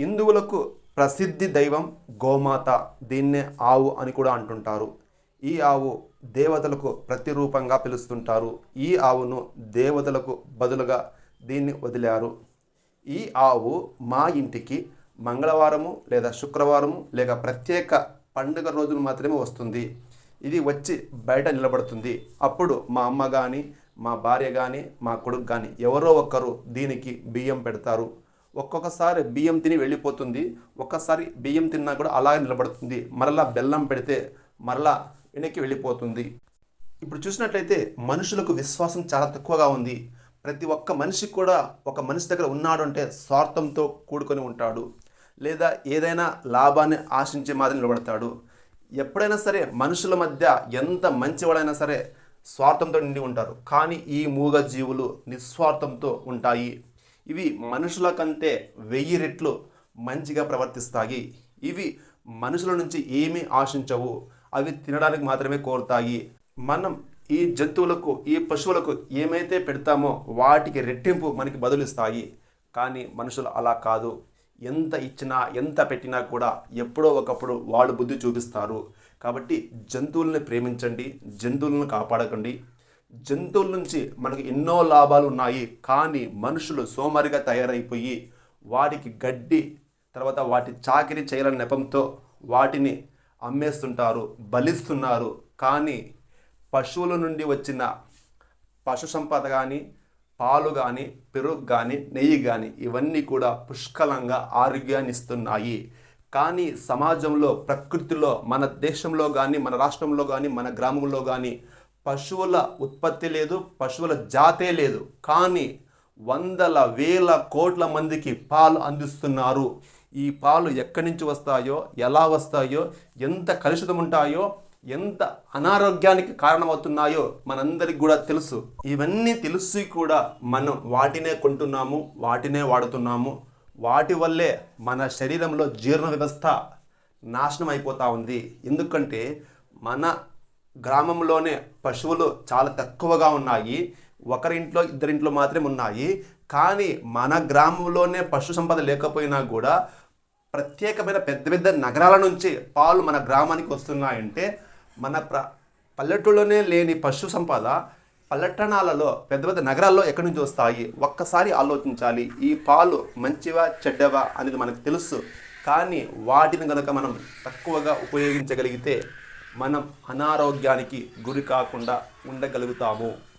హిందువులకు ప్రసిద్ధి దైవం గోమాత దీన్నే ఆవు అని కూడా అంటుంటారు. ఈ ఆవు దేవతలకు ప్రతిరూపంగా పిలుస్తుంటారు. ఈ ఆవును దేవతలకు బదులుగా దీన్ని వదిలారు. ఈ ఆవు మా ఇంటికి మంగళవారము లేదా శుక్రవారము లేక ప్రత్యేక పండుగ రోజులు మాత్రమే వస్తుంది. ఇది వచ్చి బయట నిలబడుతుంది. అప్పుడు మా అమ్మ కానీ మా భార్య కానీ మా కొడుకు కానీ ఎవరో ఒకరు దీనికి బియ్యం పెడతారు. ఒక్కొక్కసారి బియ్యం తిని వెళ్ళిపోతుంది. ఒక్కసారి బియ్యం తిన్నా కూడా అలాగే నిలబడుతుంది. మరలా బెల్లం పెడితే మరలా వెనక్కి వెళ్ళిపోతుంది. ఇప్పుడు చూసినట్లయితే మనుషులకు విశ్వాసం చాలా తక్కువగా ఉంది. ప్రతి ఒక్క మనిషి కూడా ఒక మనిషి దగ్గర ఉన్నాడు అంటే స్వార్థంతో కూడుకొని ఉంటాడు. లేదా ఏదైనా లాభాన్ని ఆశించే మాదిరి నిలబడతాడు. ఎప్పుడైనా సరే మనుషుల మధ్య ఎంత మంచివాడైనా సరే స్వార్థంతో నిండి ఉంటారు. కానీ ఈ మూగ జీవులు నిస్వార్థంతో ఉంటాయి. ఇవి మనుషుల కంటే వెయ్యి రెట్లు మంచిగా ప్రవర్తిస్తాయి. ఇవి మనుషుల నుంచి ఏమీ ఆశించవు. అవి తినడానికి మాత్రమే కోరుతాయి. మనం ఈ జంతువులకు ఈ పశువులకు ఏమైతే పెడతామో వాటికి రెట్టింపు మనకి బదులిస్తాయి. కానీ మనుషులు అలా కాదు. ఎంత ఇచ్చినా ఎంత పెట్టినా కూడా ఎప్పుడో ఒకప్పుడు వాళ్ళు బుద్ధి చూపిస్తారు. కాబట్టి జంతువులను ప్రేమించండి జంతువులను కాపాడకండి. జంతువుల నుంచి మనకు ఎన్నో లాభాలు ఉన్నాయి. కానీ మనుషులు సోమరిగా తయారైపోయి వాటికి గడ్డి తర్వాత వాటి చాకిరి చేయాలని నెపంతో వాటిని అమ్మేస్తుంటారు బలిస్తున్నారు. కానీ పశువుల నుండి వచ్చిన పశు సంపద కానీ పాలు కానీ పెరుగు కానీ నెయ్యి కానీ ఇవన్నీ కూడా పుష్కలంగా ఆరోగ్యాన్ని ఇస్తున్నాయి. కానీ సమాజంలో ప్రకృతిలో మన దేశంలో కానీ మన రాష్ట్రంలో కానీ మన గ్రామంలో కానీ పశువుల ఉత్పత్తి లేదు పశువుల జాతే లేదు. కానీ వందల వేల కోట్ల మందికి పాలు అందిస్తున్నారు. ఈ పాలు ఎక్కడి నుంచి వస్తాయో ఎలా వస్తాయో ఎంత కలుషితం ఉంటాయో ఎంత అనారోగ్యానికి కారణమవుతున్నాయో మనందరికి కూడా తెలుసు. ఇవన్నీ తెలిసి కూడా మనం వాటినే కొంటున్నాము వాటినే వాడుతున్నాము. వాటి వల్లే మన శరీరంలో జీర్ణ వ్యవస్థ నాశనం అయిపోతూ ఉంది. ఎందుకంటే మన గ్రామంలోనే పశువులు చాలా తక్కువగా ఉన్నాయి. ఒకరింట్లో ఇద్దరింట్లో మాత్రమే ఉన్నాయి. కానీ మన గ్రామంలోనే పశు సంపద లేకపోయినా కూడా ప్రత్యేకమైన పెద్ద పెద్ద నగరాల నుంచి పాలు మన గ్రామానికి వస్తున్నాయంటే మన ప్ర పల్లెటూళ్ళలోనే లేని పశు సంపద పల్లెటూళ్ళలో పెద్ద పెద్ద నగరాల్లో ఎక్కడి నుంచి వస్తాయి? ఒక్కసారి ఆలోచించాలి. ఈ పాలు మంచివా చెడ్డవా అనేది మనకు తెలుసు. కానీ వాటిని కనుక మనం తక్కువగా ఉపయోగించగలిగితే మనం అనారోగ్యానికి గురి కాకుండా ఉండగలుగుతాము.